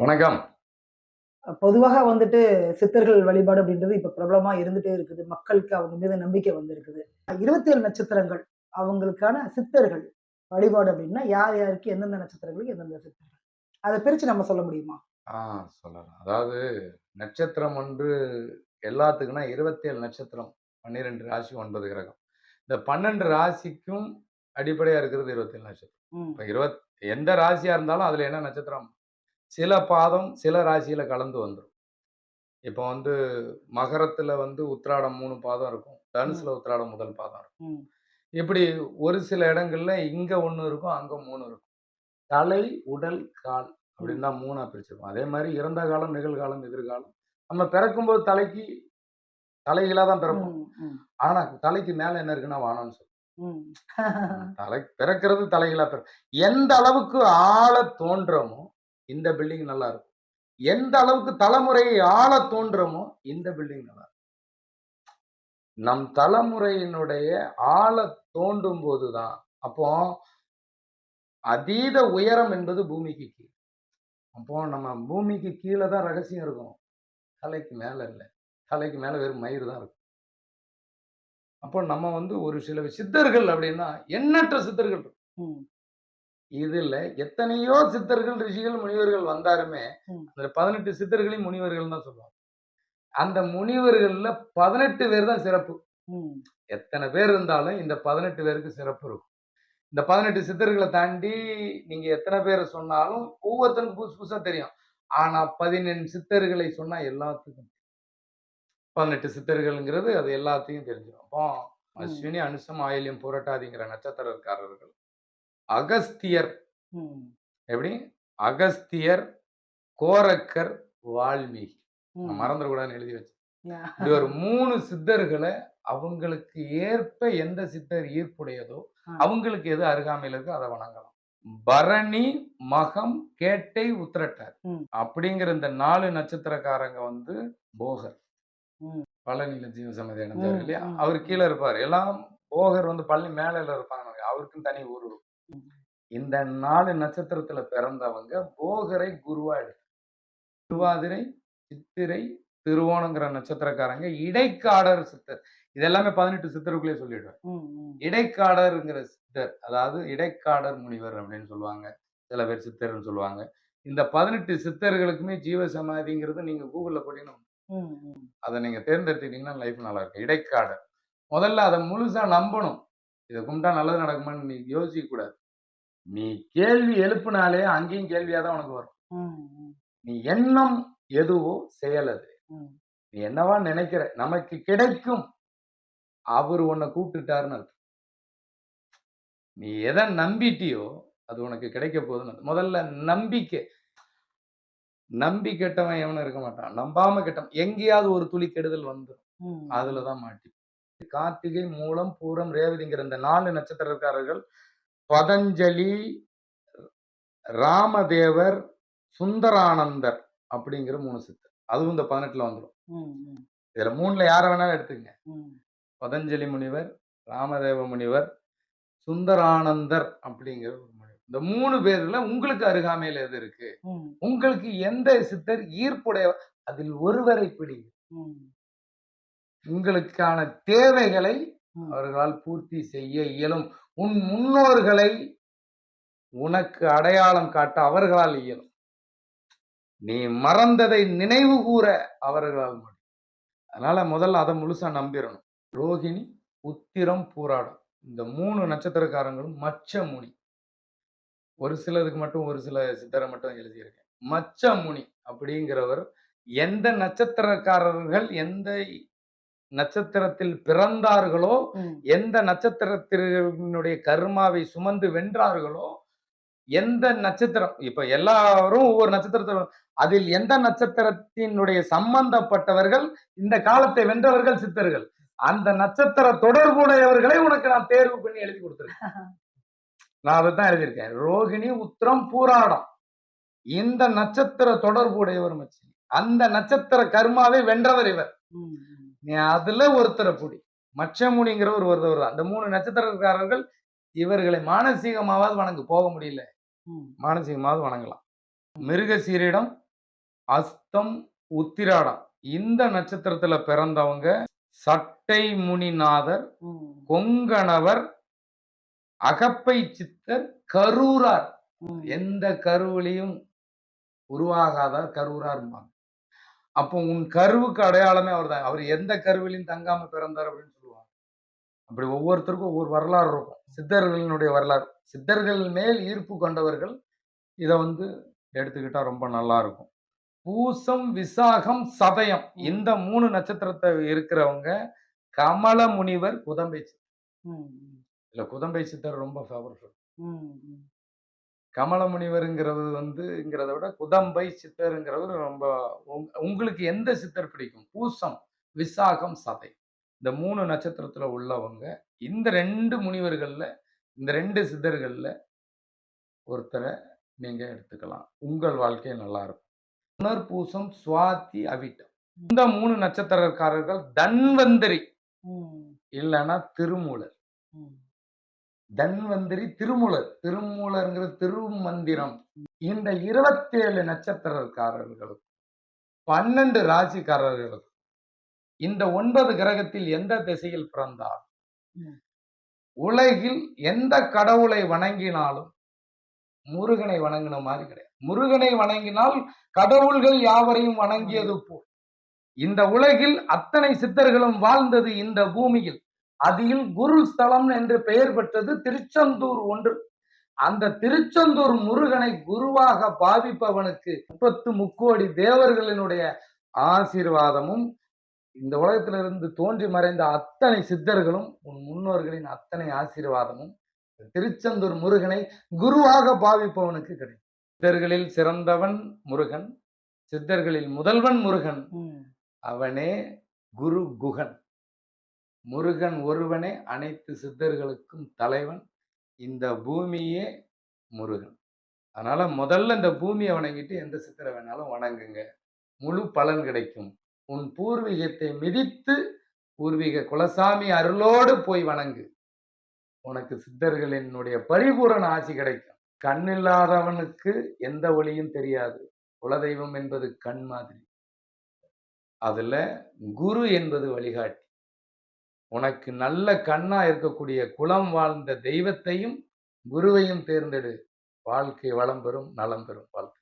வணக்கம். பொதுவாக வந்துட்டு சித்தர்கள் வழிபாடு அப்படின்றது இப்ப பிரபலமா இருந்துட்டே இருக்குது. மக்களுக்கு அவங்க மீது நம்பிக்கை வந்திருக்குது. இருபத்தி ஏழு நட்சத்திரங்கள் அவங்களுக்கான சித்தர்கள் வழிபாடு அப்படின்னா யார் யாருக்கு எந்தெந்த நட்சத்திரங்களுக்கு எந்தெந்த சித்தர்கள்? அதை பிரிச்சு நம்ம சொல்ல முடியுமா? ஆ சொல்லலாம். அதாவது நட்சத்திரம் ஒன்று எல்லாத்துக்குன்னா இருபத்தேழு நட்சத்திரம் பன்னிரெண்டு ராசி ஒன்பது கிரகம். இந்த பன்னெண்டு ராசிக்கும் அடிப்படையாக இருக்கிறது இருபத்தேழு நட்சத்திரம். இப்போ இருபத் எந்த ராசியாக இருந்தாலும் அதில் என்ன நட்சத்திரம்? சில பாதம் சில ராசியில் கலந்து வந்துடும் இப்போ வந்து மகரத்தில் வந்து உத்திராடம் மூணு பாதம் இருக்கும். தனுசுல உத்திராடம் முதல் பாதம் இருக்கும். இப்படி ஒரு சில இடங்கள்ல இங்க ஒண்ணு இருக்கும் அங்க மூணு இருக்கும். தலை உடல் கால் அப்படின்னு தான் மூணா பிரிச்சிருக்கோம். அதே மாதிரி இறந்த காலம் நிகழ்காலம் எதிர்காலம். நம்ம பிறக்கும்போது தலைக்கு தலைகளாக தான் பிறப்போம். ம், ம், ஆனா தலைக்கு மேல என்ன இருக்குன்னா வானம்னு சொல்லுவோம். தலை பிறக்கிறது தலைகளா பிற எந்த அளவுக்கு ஆழ தோன்றமோ இந்த பில்டிங் நல்லா இருக்கும் எந்த அளவுக்கு தலைமுறையை ஆழ தோன்றமோ இந்த பில்டிங் நல்லா இருக்கும் நம் தலைமுறையினுடைய ஆழ தோண்டும் போதுதான் அப்போ அதீத உயரம் என்பது பூமிக்கு கீழே. அப்போ நம்ம பூமிக்கு கீழே தான் ரகசியம் இருக்கும். தலைக்கு மேல இல்லை. தலைக்கு மேல வெறும் மயிறு தான் இருக்கும். அப்போ நம்ம வந்து ஒரு சில சித்தர்கள் அப்படின்னா எண்ணற்ற சித்தர்கள் இதுல எத்தனையோ சித்தர்கள் ரிஷிகள் முனிவர்கள் வந்தாருமே. அந்த பதினெட்டு சித்தர்களையும் முனிவர்கள் தான் சொல்லுவாங்க. அந்த முனிவர்கள்ல பதினெட்டு பேர் தான் சிறப்பு. எத்தனை பேர் இருந்தாலும் இந்த பதினெட்டு பேருக்கு சிறப்பு இருக்கும். இந்த பதினெட்டு சித்தர்களை தாண்டி நீங்க எத்தனை பேரை சொன்னாலும் ஒவ்வொருத்தருக்கும் புதுசு புதுசா தெரியும். ஆனா பதினெண்டு சித்தர்களை சொன்னா எல்லாத்துக்கும். பதினெட்டு சித்தர்கள்ங்கிறது அது எல்லாத்தையும் தெரிஞ்சிடும். அப்போ அஸ்வினி அனுசம் ஆயில்யம் புரட்டாதிங்கிற நட்சத்திரக்காரர்கள். அகஸ்தியர். எப்படி? அகஸ்தியர் கோரக்கர் வால்மீகி. மறந்துடக்கூடாதுன்னு எழுதி யா. இப்படி ஒரு மூணு சித்தர்களை அவங்களுக்கு ஏற்ப எந்த சித்தர் ஈர்ப்புடையதோ. அவங்களுக்கு எது அருகாமையில் இருக்கோ அதை வணங்கலாம். பரணி மகம் கேட்டை உத்திரட்டார். அப்படிங்கிற இந்த நாலு நட்சத்திரக்காரங்க வந்து போகர். பழனியில ஜீவசமதி அடைஞ்சார் இல்லையா? அவர் கீழே இருப்பார். எல்லாம் போகர் வந்து பழனி மேல இருப்பாங்க. அவருக்கும் தனி ஊர் இருக்கும். இந்த நாலு நட்சத்திரத்துல பிறந்தவங்க போகரை குருவா எடுத்து திருவாதிரை சித்திரை திருவோணங்கிற நட்சத்திரக்காரங்க இடைக்காடர் சித்தர். இதெல்லாமே பதினெட்டு சித்தருக்குள்ளே சொல்லிடுவேன். இடைக்காடருங்கிற சித்தர் அதாவது இடைக்காடர் முனிவர் அப்படின்னு சொல்லுவாங்க. சில பேர் சித்தர்னு சொல்லுவாங்க. இந்த பதினெட்டு சித்தர்களுக்குமே ஜீவ சமாதிங்கிறது நீங்க கூகுள்ல போட்டீங்கன்னா. அதை நீங்க தேர்ந்தெடுத்துக்கிட்டீங்கன்னா லைஃப் நல்லா இருக்கும் இடைக்காடர். முதல்ல அதை முழுசா நம்பணும். இதை கும்பிட்டா நல்லது நடக்குமான்னு நீ யோசிக்க கூடாது நீ கேள்வி எழுப்புனாலே அங்கேயும் கேள்வியா தான் உனக்கு வரும். நீ எண்ணம் எதுவோ செயல் அது. நீ என்னவா நினைக்கிற? நமக்கு கிடைக்கும். அவர் உன்னை கூப்பிட்டுட்டாருன்னு அர்த்தம். நீ எதை நம்பிட்டியோ அது உனக்கு கிடைக்க போகுதுன்னு. முதல்ல நம்பிக்கை. நம்பி கெட்டவன் எவனும் இருக்க மாட்டான். நம்பாம கெட்டவன். எங்கேயாவது ஒரு துளி கெடுதல் வந்துடும். அதுலதான் மாட்டி. கார்த்திகை மூலம் பூரம் ரேவதிங்கிற இந்த நாலு நட்சத்திரக்காரர்கள் பதஞ்சலி ராமதேவர் சுந்தரானந்தர் அப்படிங்கிற மூணு சித்தர். அதுவும் இந்த பதினெட்டுல வந்துடும் இதுல மூணுல யார வேணாலும் எடுத்துங்க. பதஞ்சலி முனிவர் ராமதேவ முனிவர் சுந்தரானந்தர் அப்படிங்கிற ஒரு முனிவர். இந்த மூணு பேர்ல உங்களுக்கு அருகாமையில எது இருக்கு? உங்களுக்கு எந்த சித்தர் ஈர்ப்புடைய அதில் ஒருவரை பிடிங்க. உங்களுக்கான தேவைகளை. அவர்களால் பூர்த்தி செய்ய இயலும். உன் முன்னோர்களை உனக்கு அடையாளம் காட்ட அவர்களால் இயலும். நீ மறந்ததை நினைவு கூற அவர்களால் முடியும். அதனால முதல்ல அதை முழுசா நம்பிடணும் ரோகிணி உத்திரம் பூராடம். இந்த மூணு நட்சத்திரக்காரங்களும் மச்ச முனி. ஒரு சிலதுக்கு மட்டும் ஒரு சில சித்தரை மட்டும் எழுதியிருக்கேன். மச்ச முனி அப்படிங்கிறவர் எந்த நட்சத்திரக்காரர்கள் எந்த நட்சத்திரத்தில் பிறந்தார்களோ. எந்த நட்சத்திரத்தினுடைய கர்மாவை சுமந்து வென்றார்களோ எந்த நட்சத்திரம் இப்ப எல்லாரும் ஒவ்வொரு நட்சத்திரத்தில் அதில் எந்த நட்சத்திரத்தினுடைய சம்பந்தப்பட்டவர்கள் இந்த காலத்தை வென்றவர்கள் சித்தர்கள். அந்த நட்சத்திர தொடர்புடையவர்களை உனக்கு நான் தேர்வு பண்ணி எழுதி கொடுத்துருக்கேன். நான் அதை தான் எழுதியிருக்கேன். ரோகிணி உத்திரம் பூராடம். இந்த நட்சத்திர தொடர்புடையவர் மச்சி அந்த நட்சத்திர கர்மாவை வென்றவர் இவர். அதுல ஒருத்தரை புடி. மச்சமுனிங்கிற ஒரு ஒருத்தர். அந்த மூணு நட்சத்திரக்காரர்கள் இவர்களை மானசீகமாவது வணங்கு போக முடியல. மானசீகமாவது வணங்கலாம். மிருக சீரிடம் அஸ்தம் உத்திராடம். இந்த நட்சத்திரத்துல பிறந்தவங்க சட்டை முனிநாதர் கொங்கணவர் அகப்பை சித்தர் கரூரார். எந்த கருவிலையும் உருவாகாதார் கரூரார் அப்போ உன் கருவுக்கு அடையாளமே அவர்தான். அவர் எந்த கருவிலையும் தங்காம பிறந்தார் அப்படின்னு சொல்லுவாங்க. அப்படி ஒவ்வொருத்தருக்கும் ஒவ்வொரு வரலாறு இருக்கும். சித்தர்களினுடைய வரலாறு. சித்தர்கள் மேல் ஈர்ப்பு கொண்டவர்கள் இதை வந்து எடுத்துக்கிட்டா ரொம்ப நல்லா இருக்கும். பூசம் விசாகம் சதயம் இந்த மூணு நட்சத்திரத்தை இருக்கிறவங்க கமல முனிவர் குதம்பை சித்தர். இல்ல குதம்பை சித்தர் ரொம்ப ஃபேவரட். கமல முனிவருங்கிறது வந்துங்கிறத விட குதம்பை சித்தருங்கிறவர் ரொம்ப உங்க- உங்களுக்கு எந்த சித்தர் பிடிக்கும்? பூசம் விசாகம் சதை. இந்த மூணு நட்சத்திரத்துல உள்ளவங்க இந்த ரெண்டு முனிவர்கள்ல இந்த ரெண்டு சித்தர்கள்ல ஒருத்தரை நீங்க எடுத்துக்கலாம். உங்கள் வாழ்க்கை நல்லா இருக்கும் புனர்பூசம் சுவாதி அவிட்டம். இந்த மூணு நட்சத்திரக்காரர்கள் தன்வந்தரி. இல்லைன்னா திருமூலர். தன்வந்திரி திருமூலர். திருமூலர்ங்கிற திருமந்திரம். இந்த இருபத்தேழு நட்சத்திரக்காரர்களுக்கும் பன்னெண்டு ராசிக்காரர்களுக்கும் இந்த ஒன்பது கிரகத்தில் எந்த திசையில் பிறந்தால் ம். உலகில் எந்த கடவுளை வணங்கினாலும் முருகனை வணங்கின மாதிரி கிடையாது. முருகனை வணங்கினால் கடவுள்கள் யாவரையும் வணங்கியது போல். இந்த உலகில் அத்தனை சித்தர்களும் வாழ்ந்தது இந்த பூமியில். அதில் குரு ஸ்தலம் என்று பெயர் பெற்றது திருச்செந்தூர் ஒன்று. அந்த திருச்செந்தூர் முருகனை குருவாக பாவிப்பவனுக்கு முப்பத்து முக்கோடி தேவர்களினுடைய ஆசீர்வாதமும் இந்த உலகத்திலிருந்து தோன்றி மறைந்த அத்தனை சித்தர்களும் உன் முன்னோர்களின் அத்தனை ஆசீர்வாதமும் திருச்செந்தூர் முருகனை குருவாக பாவிப்பவனுக்கு கிடைக்கும். சித்தர்களில் சிறந்தவன் முருகன் சித்தர்களில் முதல்வன் முருகன். அவனே குரு குகன். முருகன் ஒருவனே அனைத்து சித்தர்களுக்கும் தலைவன். இந்த பூமியே முருகன். அதனால முதல்ல இந்த பூமியை வணங்கிட்டு எந்த சித்தரை வேணாலும் வணங்குங்க. முழு பலன் கிடைக்கும். உன் பூர்வீகத்தை மிதித்து பூர்வீக குலசாமி அருளோடு போய் வணங்கு. உனக்கு சித்தர்களினுடைய பரிபூரண ஆட்சி கிடைக்கும். கண்ணில்லாதவனுக்கு எந்த ஒளியும் தெரியாது. குலதெய்வம் என்பது கண் மாதிரி. அதுல குரு என்பது வழிகாட்டி. உனக்கு நல்ல கண்ணா இருக்கக்கூடிய குலம் வாழ்ந்த தெய்வத்தையும் குருவையும் தேர்ந்தெடு. வாழ்க்கை வளம் பெறும் நலம் பெறும் வாழ்க்கை.